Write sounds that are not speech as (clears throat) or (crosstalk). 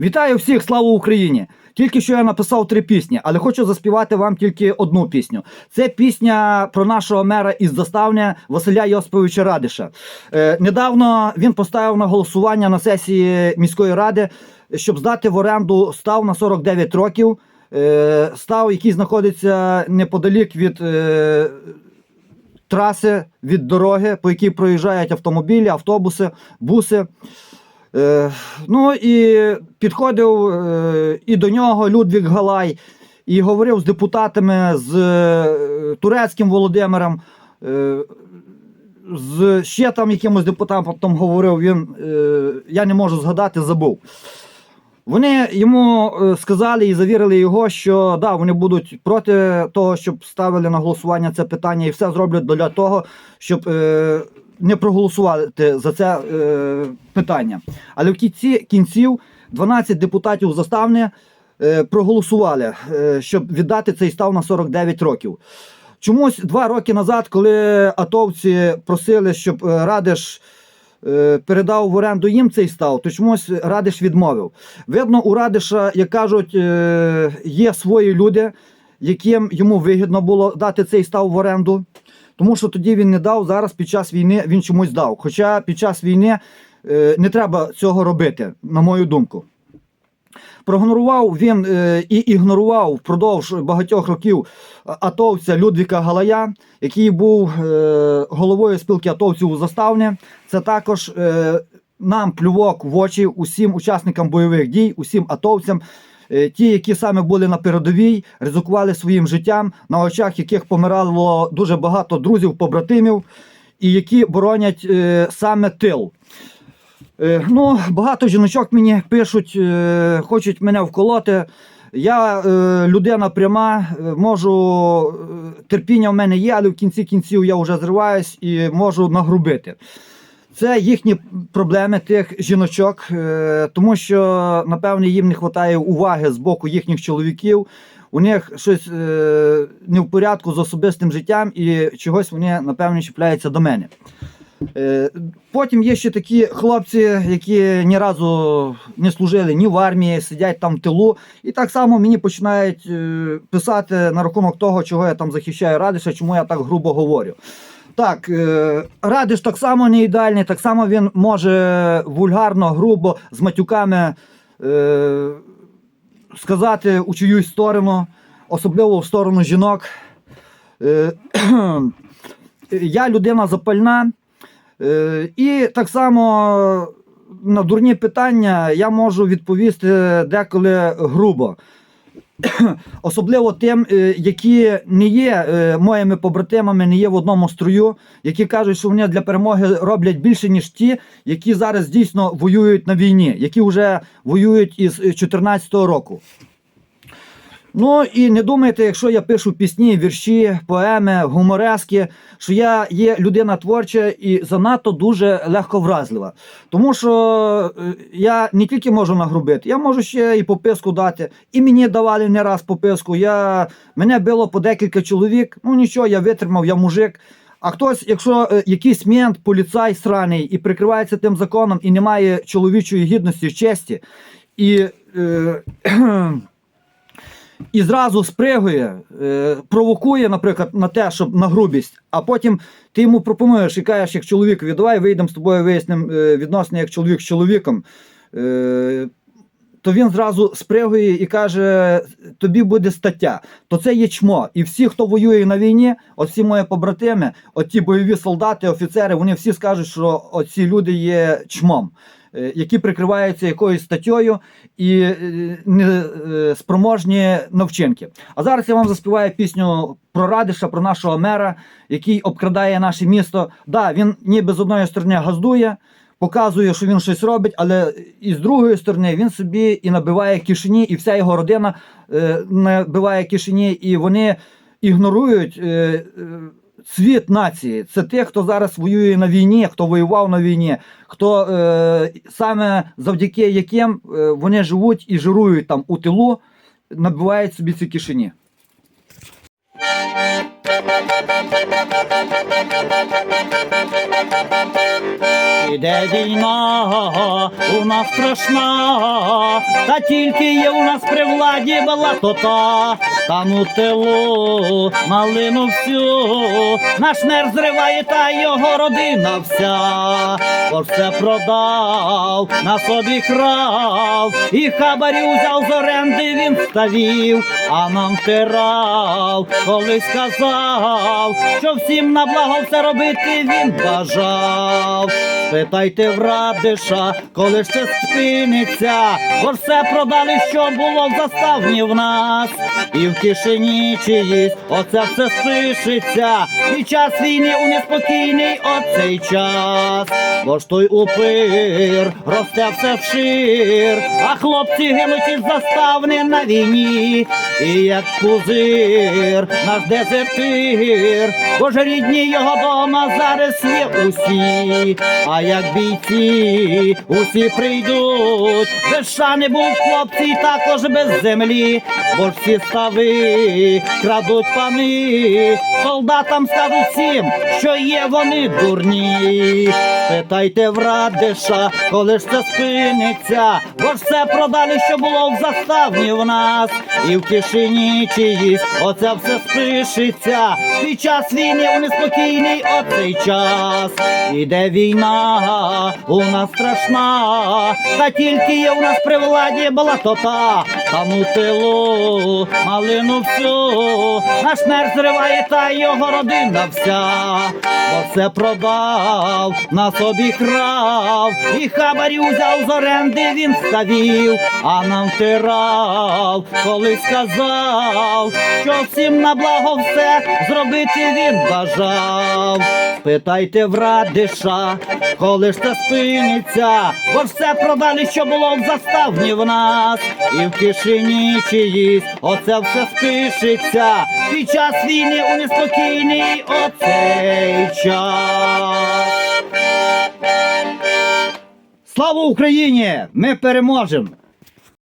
Вітаю всіх, слава Україні! Тільки що я написав три пісні, але хочу заспівати вам тільки одну пісню. Це пісня про нашого мера із заставня Василя Йосиповича Радиша. Е, недавно він поставив на голосування на сесії міської ради, щоб здати в оренду став на 49 років. Е, став, який знаходиться неподалік від е, траси, від дороги, по якій проїжджають автомобілі, автобуси, буси. Е, ну і підходив е, і до нього Людвік Галай, і говорив з депутатами, з е, турецьким Володимиром, з ще там якимось депутатом говорив, він, я не можу згадати, забув. Вони йому сказали і завірили його, що да, вони будуть проти того, щоб ставили на голосування це питання, і все зроблять для того, щоб не проголосувати за це е, питання. Але в кінці кінців 12 депутатів заставни е, проголосували, е, щоб віддати цей став на 49 років. Чомусь два роки назад, коли атовці просили, щоб е, Радиш е, передав в оренду їм цей став, то чомусь Радиш відмовив. Видно, у Радиша, як кажуть, е, є свої люди, яким йому вигідно було дати цей став в оренду. Тому що тоді він не дав, зараз під час війни він чомусь дав. Хоча під час війни е, не треба цього робити, на мою думку. Проігнорував він е, і ігнорував впродовж багатьох років атовця Людвіка Галая, який був е, головою спілки атовців у Заставні. Це також нам плювок в очі усім учасникам бойових дій, усім атовцям. Е, Ті, які саме були на передовій, ризикували своїм життям, на очах яких помирало дуже багато друзів, побратимів, і які боронять е, саме тил. Е, ну, багато жіночок мені пишуть, хочуть мене вколоти. Я людина пряма, можу, терпіння в мене є, але в кінці кінців я вже зриваюсь і можу нагрубити. Це їхні проблеми тих жіночок, е, тому що, напевне, їм не вистачає уваги з боку їхніх чоловіків. У них щось е, не в порядку з особистим життям і чогось вони, напевне, чіпляються до мене. Е, Потім є ще такі хлопці, які ні разу не служили ні в армії, сидять там в тилу, і так само мені починають писати на рахунок того, чого я там захищаю Радиша, чому я так грубо говорю. Так, е, Радиш так само не ідеальний, так само він може вульгарно, грубо, з матюками е, сказати у чиюсь сторону, особливо в сторону жінок. Е, я людина запальна. І так само на дурні питання я можу відповісти деколи грубо. (coughs) Особливо тим, е, які не є е, моїми побратимами, не є в одному строю, які кажуть, що вони для перемоги роблять більше, ніж ті, які зараз дійсно воюють на війні, які вже воюють із 2014 року. Ну і не думайте, якщо я пишу пісні, вірші, поеми, гуморески, що я є людина творча і занадто дуже легко вразлива. Тому що е, я не тільки можу нагрубити, я можу ще і пописку дати. І мені давали не раз пописку. Я, мене било по декілька чоловік. Ну нічого, я витримав, я мужик. А хтось, якщо е, якийсь мент, поліцай сраний і прикривається тим законом, і немає чоловічої гідності, честі, і. Е, (clears throat) і зразу спригує, е, провокує, наприклад, на те, щоб на грубість, а потім ти йому пропонуєш і кажеш, як чоловікові, давай вийдемо з тобою, вияснимо е, відносини як чоловік з чоловіком. Е, то він зразу спригує і каже: тобі буде стаття. То це є чмо. І всі, хто воює на війні, всі мої побратими, от ті бойові солдати, офіцери, вони всі скажуть, що оці люди є чмом, які прикриваються якоюсь статтєю і е, не е, навчинки. А зараз я вам заспіваю пісню про Радиша, про нашого мера, який обкрадає наше місто. Да, він ніби з одної сторони газдує показує, що він щось робить, але і з другої сторони він собі і набиває кишені, і вся його родина е, набиває кишені, і вони ігнорують е, світ нації. Це ті, хто зараз воює на війні, хто воював на війні, хто е, саме завдяки яким е, вони живуть і жирують там у тилу, набивають собі ці кишені. Іде війна, у нас страшна, та тільки є у нас при владі балатота, там у тилу малину всю, наш мер зриває та його родина вся, бо все продав, на собі крав, і хабарі узяв з оренди він ставів, а нам тирав, коли сказав, що всім на благо все робити він бажав. Питайте в Радиша, коли ж це спиниться, бо все продали, що було в заставні в нас, і в кишені чиїсь оце все спишеться, під час війни у неспокійний оцей час, бо ж той упир росте все вшир, а хлопці гинуть із заставни на війні, і як пузир, наш дезертир, бо ж рідні його дома зараз є усі, а як бійці усі прийдуть, без шани будуть хлопці також без землі, бо ж всі стави крадуть пани, солдатам скажуть всім, що є вони дурні. Питайте в Радиша, коли ж це спиниться, бо ж все продали, що було в заставні в нас, і в кишені чиїсь оце все спишеться. Під час війни у неспокійний оцей час. Іде війна, у нас страшна, та тільки є у нас при владі балатота, там у тилу малину всю, наш мер зриває та його родина вся, бо все продав, на собі крав, і хабарі узяв з оренди він ставів, а нам тирав, коли сказав, що всім на благо все зробити він бажав. Питайте в Радиша, коли ж це спиниться, бо все продали, що було в заставні в нас, і в кишені чиїсь оце все спишеться, під час війни у неспокійний оцей час. Слава Україні! Ми переможемо!